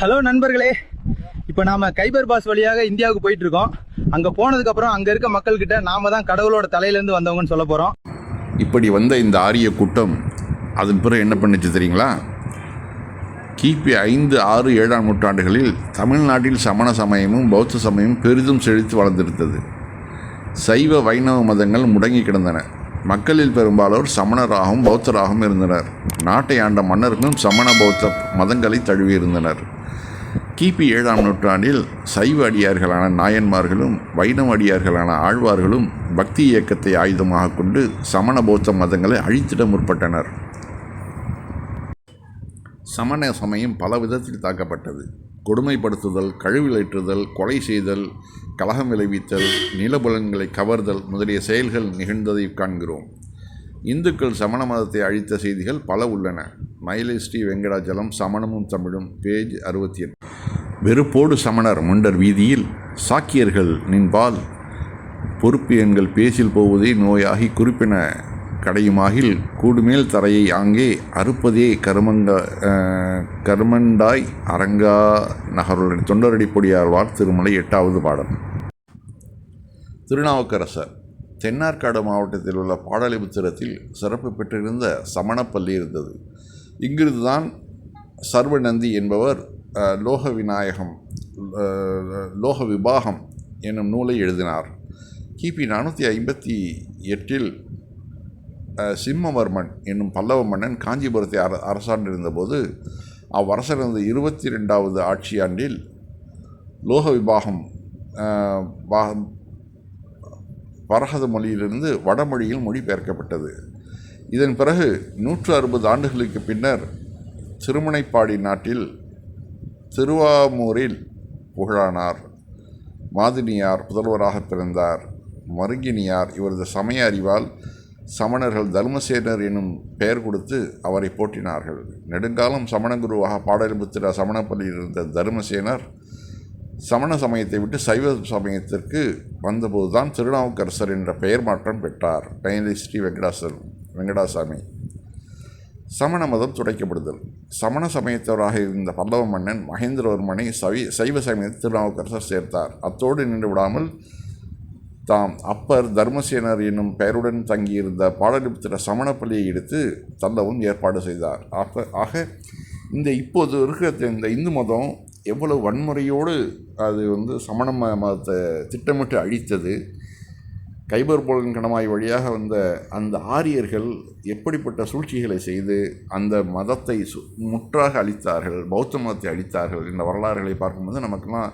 Hello நண்பர்களே. இப்போ நாம கைபர் பாஸ் வழியாக இந்தியாவுக்கு போயிட்டு இருக்கோம் அங்கே போனதுக்கு அப்புறம் இருக்க மக்கள்கிட்ட நாம தான் கடவுளோட தலையிலேருந்து வந்தவங்கன்னு சொல்ல போகிறோம் இப்படி வந்த இந்த ஆரிய கூட்டம் அதன் பிறகு என்ன பண்ணுச்சு தெரியுங்களா? கிபி ஐந்து ஆறு ஏழாம் நூற்றாண்டுகளில் தமிழ்நாட்டில் சமண சமயமும் பௌத்த சமயமும் பெரிதும் செழித்து வளர்ந்திருந்தது. சைவ வைணவ மதங்கள் முடங்கி கிடந்தன. மக்களில் பெரும்பாலோர் சமணராகவும் பௌத்தராகவும் இருந்தனர். நாட்டை ஆண்ட மன்னர்களும் சமண பௌத்த மதங்களை தழுவியிருந்தனர் கிபி ஏழாம் நூற்றாண்டில் சைவ அடியார்களான நாயன்மார்களும் வைணவ அடியார்களான ஆழ்வார்களும் பக்தி இயக்கத்தை ஆயுதமாக கொண்டு சமண பௌத்த மதங்களை அழித்திட முற்பட்டனர். சமண சமயம் பல விதத்தில் தாக்கப்பட்டது. கொடுமைப்படுத்துதல் கழுவிலேற்றுதல் கொலை செய்தல் கலகம் விளைவித்தல் நிலபுலன்களை கவர்தல் முதலிய செயல்கள் நிகழ்ந்ததை காண்கிறோம். இந்துக்கள் சமண மதத்தை அழித்த செய்திகள் பல உள்ளன. மயிலை ஸ்ரீ வெங்கடாச்சலம் சமணமும் தமிழும் பேஜ் அறுபத்தி எட்டு. வெறுப்போடு சமணர் முண்டர் வீதியில் சாக்கியர்கள் நின்பால் பொறுப்பு எண்கள் பேசில் போவதே நோயாகி குறிப்பின கடையுமாகில் கூடுமேல் தரையை ஆங்கே அறுப்பதே கருமங்க கருமண்டாய் அரங்கா நகருடன் தொண்டரடி பொடியாழ்வார் திருமலை எட்டாவது பாடல். திருநாவுக்கரசர் தென்னார்காடு மாவட்டத்தில் உள்ள பாடலிபுத்திரத்தில் சிறப்பு பெற்றிருந்த சமணப்பள்ளி இருந்தது. இங்கிருந்துதான் சர்வநந்தி என்பவர் லோக விநாயகம் லோக விபாகம் என்னும் நூலை எழுதினார். கிபி நானூற்றி ஐம்பத்தி எட்டில் சிம்மவர்மன் என்னும் பல்லவ மன்னன் காஞ்சிபுரத்தை அர அரசாண்டிருந்தபோது அவ்வரசரது இருபத்தி ரெண்டாவது ஆட்சியாண்டில் லோக விபாகம் பரகத மொழியிலிருந்து வடமொழியில் மொழிபெயர்க்கப்பட்டது. இதன் பிறகு நூற்று அறுபது ஆண்டுகளுக்கு பின்னர் திருமுனைப்பாடி நாட்டில் திருவாமூரில் புகழானார். மாதினியார் புதல்வராக பிறந்தார். மருங்கினியார் இவரது சமய அறிவால் சமணர்கள் தர்மசேனர் எனும் பெயர் கொடுத்து அவரை போற்றினார்கள். நெடுங்காலம் சமணகுருவாக பாடலிபுத்திர சமணப்பள்ளியில் இருந்த தர்மசேனர் சமண சமயத்தை விட்டு சைவ சமயத்திற்கு வந்தபோதுதான் திருநாவுக்கரசர் என்ற பெயர் மாற்றம் பெற்றார். பயனி ஸ்ரீ வெங்கடாசர் வெங்கடாசாமி. சமண மதம் துடைக்கப்படுதல். சமண சமயத்தவராக இருந்த பல்லவ மன்னன் மகேந்திரவர்மனை சவி சைவ சமயத்தில் திருநாவுக்கரசர் சேர்த்தார். அத்தோடு நின்று விடாமல் தாம் அப்பர் தர்மசேனர் என்னும் பெயருடன் தங்கியிருந்த பாடலிபுத்திர சமணப்பள்ளியை எடுத்து தள்ளவும் ஏற்பாடு செய்தார். ஆக ஆக இந்த இப்போது இருக்கிற இந்த இந்து மதம் எவ்வளவு வன்முறையோடு அது வந்து சமண ம- மதத்தை திட்டமிட்டு அழித்தது. கைபர் போலன் கணவாய் வழியாக வந்த அந்த ஆரியர்கள் எப்படிப்பட்ட சூழ்ச்சிகளை செய்து அந்த மதத்தை சு முற்றாக அழித்தார்கள் பௌத்த மதத்தை அழித்தார்கள் என்ற வரலாறுகளை பார்க்கும்போது நமக்கெல்லாம்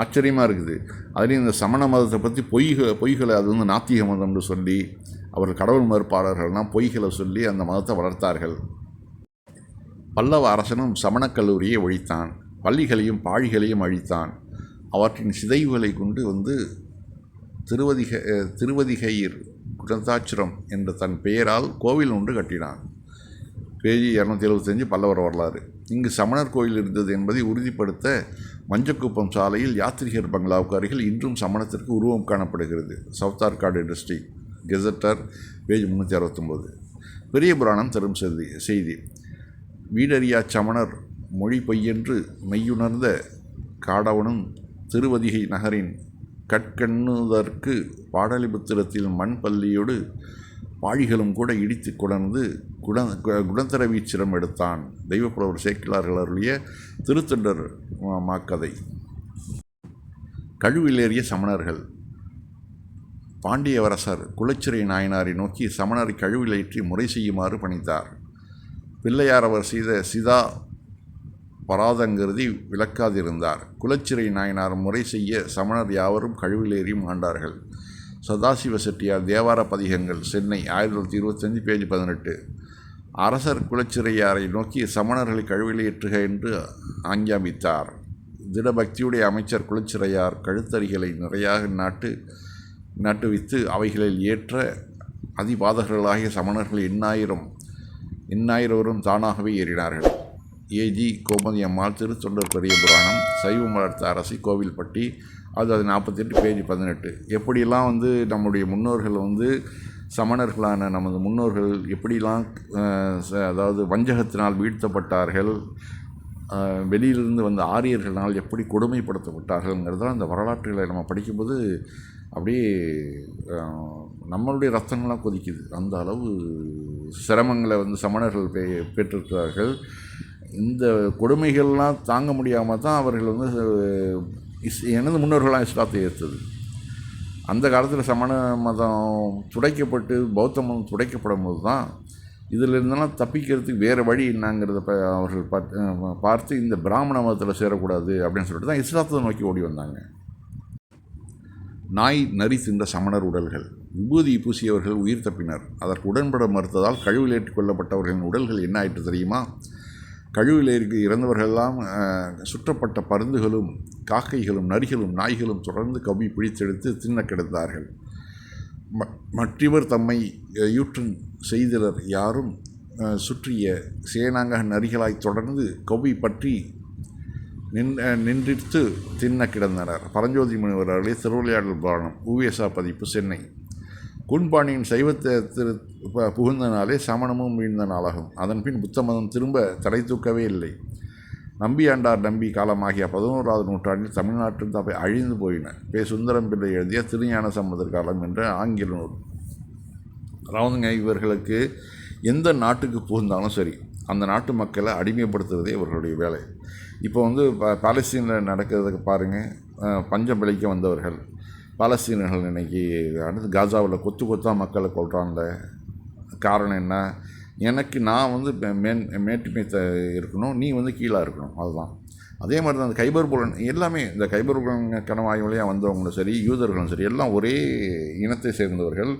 ஆச்சரியமாக இருக்குது. அதுலேயும் இந்த சமண மதத்தை பற்றி பொய்க பொய்களை அது வந்து நாத்திக மதம்னு சொல்லி அவர்கள் கடவுள் மறுப்பாளர்கள்னால் பொய்களை சொல்லி அந்த மதத்தை வளர்த்தார்கள். பல்லவ அரசனும் சமணக் கல்லூரியை ஒழித்தான் பள்ளிகளையும் பாழிகளையும் அழித்தான். அவற்றின் சிதைவுகளை கொண்டு வந்து திருவதிக திருவதிகையிர் திருவதிகையர் குடந்தாச்சுரம் என்ற தன் பெயரால் கோவில் ஒன்று கட்டினான். பேஜி இரநூத்தி எழுபத்தஞ்சு பல்லவர் வரலாறு. இங்கு சமணர் கோயில் இருந்தது என்பதை உறுதிப்படுத்த மஞ்சக்குப்பம் சாலையில் யாத்ரிகர் பங்களாவுக்கு அருகில் இன்றும் சமணத்திற்கு உருவம் காணப்படுகிறது. South Arcot district gazetteer page முந்நூற்றி அறுபத்தொம்போது பெரிய புராணம் தரும் செய்தி செய்தி. வீடறியா சமணர் மொழி பொய்யென்று மெய்யுணர்ந்த காடவனும் திருவதிகை நகரின் கட்கண்ணுதற்கு பாடலிபுத்திரத்தில் மண் பள்ளியோடு பாழிகளும் கூட இடித்து கொணர்ந்து குண கு- குணத்தர வீச்சிரம் எடுத்தான். தெய்வப்புலவர் சேக்கிலார்கள் அருளிய திருத்தொண்டர் மாக்கதை கழுவிலேறிய சமணர்கள். பாண்டியவரசர் குலச்சிறை நாயனாரை நோக்கி சமணரை கழுவிலேற்றி முறை செய்யுமாறு பணித்தார் பிள்ளையார் அவர் செய்த சிதா பராதங்கருதி விளக்காதிருந்தார். குலச்சிறை நாயனார் முறை செய்ய சமணர் யாவரும் கழிவிலேறியும் ஆண்டார்கள். சதாசிவ செட்டியார் தேவார பதிகங்கள் சென்னை ஆயிரத்தி தொள்ளாயிரத்தி இருபத்தஞ்சு பேஜ் பதினெட்டு. அரசர் குலச்சிறையாரை நோக்கி சமணர்களை கழுவிலேற்றுக என்று ஆங்கியாமித்தார் திடபக்தியுடைய அமைச்சர் குலச்சிறையார் கழுத்தறிகளை நிறையாக நாட்டு நட்டுவித்து அவைகளில் ஏற்ற அதிபாதகர்களாகிய சமணர்கள் எண்ணாயிரம் எண்ணாயிரவரும் தானாகவே ஏறினார்கள். ஏஜி கோமதி அம்மாள் திருத்தொண்டர் பெரிய புராணம் சைவம் வளர்த்த அரசி கோவில்பட்டி. அது அது நாற்பத்தெட்டு பேஜ் பதினெட்டு. எப்படியெல்லாம் வந்து நம்முடைய முன்னோர்கள் வந்து சமணர்களான நமது முன்னோர்கள் எப்படிலாம் ச- அதாவது வஞ்சகத்தினால் வீழ்த்தப்பட்டார்கள் வெளியிலிருந்து வந்த ஆரியர்களால் எப்படி கொடுமைப்படுத்தப்பட்டார்கள்ங்கிறதெல்லாம் அந்த வரலாற்றுகளை நம்ம படிக்கும்போது அப்படியே நம்மளுடைய ரத்தங்களாக கொதிக்குது. அந்த அளவு சிரமங்களை வந்து சமணர்கள் பெ பெற்றிருக்கிறார்கள். இந்த கொடுமைகள்லாம் தாங்க முடியாமல் தான் அவர்கள் வந்து இஸ் எனது முன்னோர்களாக இஸ்லாத்தை ஏற்றது. அந்த காலத்தில் சமண மதம் துடைக்கப்பட்டு பௌத்த மதம் துடைக்கப்படும் போது தான் இதில் தப்பிக்கிறதுக்கு வேறு வழி என்னங்கிறத ப அவர்கள் பார்த்து பார்த்து இந்த பிராமண மதத்தில் சேரக்கூடாது அப்படின்னு சொல்லிட்டு தான் இஸ்லாத்தை நோக்கி ஓடி வந்தாங்க. நாய் நரி தின்ற சமணர் உடல்கள். விபூதி பூசியவர்கள் உயிர் தப்பினர். அதற்கு உடன்பட மறுத்ததால் கழிவில் ஏற்றுக்கொள்ளப்பட்டவர்களின் உடல்கள் என்ன ஆயிற்று தெரியுமா? கழிவில் இருக்க இறந்தவர்களெல்லாம் சுற்றப்பட்ட பருந்துகளும் காக்கைகளும் நரிகளும் நாய்களும் தொடர்ந்து கவி பிடித்தெடுத்து தின்ன கிடந்தார்கள். ம- மற்றவர் தம்மை அஹ், யூற்றன் செய்திலர் யாரும் சுற்றிய சேனாங்க நரிகளாய் தொடர்ந்து கவி பற்றி நின் அஹ், நின்றித்து தின்ன கிடந்தனர். பரஞ்சோதி முனிவர் அவர்களே திருவிளையாடல் புராணம் ஊவேசா பதிப்பு சென்னை. குண்பாணியின் சைவத்தை திரு புகுந்த நாளே சமணமும் வீழ்ந்த நாளாகும். அதன்பின் புத்த மதம் திரும்ப தலை தூக்கவே இல்லை. நம்பியாண்டார் நம்பி காலமாகிய பதினோராவது நூற்றாண்டில் தமிழ்நாட்டில் தப்பை அழிந்து போயின. பே சுந்தரம் பிள்ளை எழுதிய திருஞான சம்பந்தர் காலம் என்ற ஆங்கில நூல். அதாவதுங்க இவர்களுக்கு எந்த நாட்டுக்கு புகுந்தாலும் சரி அந்த நாட்டு மக்களை அடிமைப்படுத்துவதே இவர்களுடைய வேலை. இப்போ வந்து ப பாலஸ்தீனில் நடக்கிறதுக்கு பாருங்கள் பஞ்சம் பிழைக்க வந்தவர்கள். பாலஸ்தீனர்கள் இன்னைக்கு அடுத்து காசாவில் கொத்து கொத்தாக மக்களை கொள்கிறாங்க காரணம் என்ன? எனக்கு நான் வந்து மேன் மேட்டுமை த இருக்கணும் நீ வந்து கீழே இருக்கணும். அதுதான். அதே மாதிரி தான் அந்த கைபர் புலன் எல்லாமே இந்த கைபர் புலன் கணவாய் வழியாக வந்தவங்களும் சரி யூதர்களும் சரி எல்லாம் ஒரே இனத்தை சேர்ந்தவர்கள்.